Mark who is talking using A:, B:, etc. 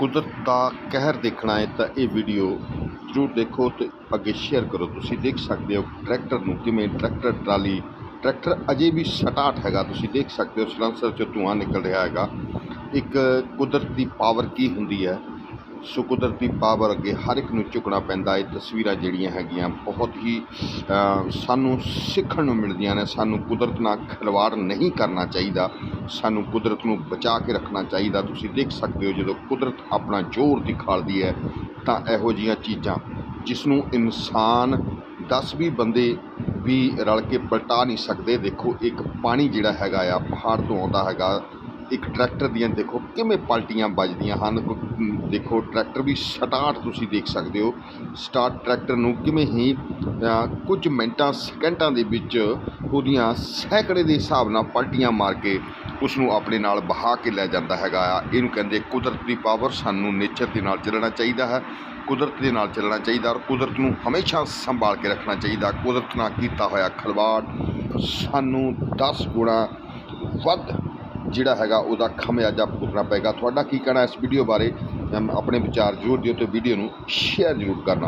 A: ਕੁਦਰਤ ਦਾ ਕਹਿਰ ਦੇਖਣਾ ਹੈ ਤਾਂ ਇਹ ਵੀਡੀਓ ਜ਼ਰੂਰ ਦੇਖੋ ਤੇ ਅੱਗੇ ਸ਼ੇਅਰ ਕਰੋ। ਤੁਸੀਂ ਦੇਖ ਸਕਦੇ ਹੋ ਟਰੈਕਟਰ ਨੂੰ ਕਿਵੇਂ ਟਰੈਕਟਰ ਟਰਾਲੀ ਟਰੈਕਟਰ ਅਜੇ ਵੀ ਸਟਾਰਟ ਹੈਗਾ। ਤੁਸੀਂ ਦੇਖ ਸਕਦੇ ਹੋ ਸਲੈਂਸਰ 'ਚੋਂ ਧੂੰਆਂ ਨਿਕਲ ਰਿਹਾ ਹੈਗਾ। ਇੱਕ ਕੁਦਰਤ ਦੀ ਪਾਵਰ ਕੀ ਹੁੰਦੀ ਹੈ? ਸੋ ਕੁਦਰਤੀ ਪਾਵਰ ਅੱਗੇ ਹਰ ਇੱਕ ਨੂੰ ਝੁਕਣਾ ਪੈਂਦਾ, ਇਹ ਤਸਵੀਰਾਂ ਜਿਹੜੀਆਂ ਹੈਗੀਆਂ ਬਹੁਤ ਹੀ ਸਾਨੂੰ ਸਿੱਖਣ ਨੂੰ ਮਿਲਦੀਆਂ ਨੇ। ਸਾਨੂੰ ਕੁਦਰਤ ਨਾਲ ਖਿਲਵਾੜ ਨਹੀਂ ਕਰਨਾ ਚਾਹੀਦਾ। ਸਾਨੂੰ ਕੁਦਰਤ ਨੂੰ ਬਚਾ ਕੇ ਰੱਖਣਾ ਚਾਹੀਦਾ। ਤੁਸੀਂ ਦੇਖ ਸਕਦੇ ਹੋ ਜਦੋਂ ਕੁਦਰਤ ਆਪਣਾ ਜ਼ੋਰ ਦਿਖਾਲਦੀ ਹੈ, ਤਾਂ ਇਹੋ ਜਿਹੀਆਂ ਚੀਜ਼ਾਂ ਜਿਸ ਨੂੰ ਇਨਸਾਨ 10 ਵੀਹ ਬੰਦੇ ਵੀ ਰਲ ਕੇ ਪਲਟਾ ਨਹੀਂ ਸਕਦੇ। ਦੇਖੋ, ਇੱਕ ਪਾਣੀ ਜਿਹੜਾ ਹੈਗਾ ਆ, ਪਹਾੜ ਤੋਂ ਆਉਂਦਾ ਹੈਗਾ। ਇੱਕ ਟਰੈਕਟਰ ਦੀਆਂ ਦੇਖੋ ਕਿਵੇਂ ਪਲਟੀਆਂ ਵੱਜਦੀਆਂ ਹਨ। ਦੇਖੋ ਟਰੈਕਟਰ ਵੀ ਸਟਾਰਟ ਤੁਸੀਂ ਦੇਖ ਸਕਦੇ ਹੋ। ਸਟਾਰਟ ਟਰੈਕਟਰ ਨੂੰ ਕਿਵੇਂ ਹੀ ਕੁਝ ਮਿੰਟਾਂ ਸਕਿੰਟਾਂ ਦੇ ਵਿੱਚ ਉਹਦੀਆਂ ਸੈਂਕੜੇ ਦੇ ਹਿਸਾਬ ਨਾਲ ਪਲਟੀਆਂ ਮਾਰ ਕੇ ਉਸ ਨੂੰ ਆਪਣੇ ਨਾਲ ਬਹਾ ਕੇ ਲੈ ਜਾਂਦਾ ਹੈਗਾ ਆ। ਇਹਨੂੰ ਕਹਿੰਦੇ ਕੁਦਰਤ ਦੀ ਪਾਵਰ ਸਾਨੂੰ ਨੇਚਰ ਦੇ ਨਾਲ ਚੱਲਣਾ ਚਾਹੀਦਾ ਹੈ। ਕੁਦਰਤ ਦੇ ਨਾਲ ਚੱਲਣਾ ਚਾਹੀਦਾ ਔਰ ਕੁਦਰਤ ਨੂੰ ਹਮੇਸ਼ਾ ਸੰਭਾਲ ਕੇ ਰੱਖਣਾ ਚਾਹੀਦਾ। ਕੁਦਰਤ ਨਾਲ ਕੀਤਾ ਹੋਇਆ ਖਲਵਾੜ ਸਾਨੂੰ 10 ਗੁਣਾ ਵੱਧ ਜਿਹੜਾ ਹੈਗਾ ਉਹਦਾ ਖਮਿਆਜਾ ਭੁਗਤਣਾ ਪਏਗਾ। ਤੁਹਾਡਾ ਕੀ ਕਹਿਣਾ ਇਸ ਵੀਡੀਓ ਬਾਰੇ? ਆਪਣੇ ਵਿਚਾਰ ਜ਼ਰੂਰ ਦਿਓ ਤੇ ਵੀਡੀਓ ਨੂੰ ਸ਼ੇਅਰ ਜ਼ਰੂਰ ਕਰਨਾ।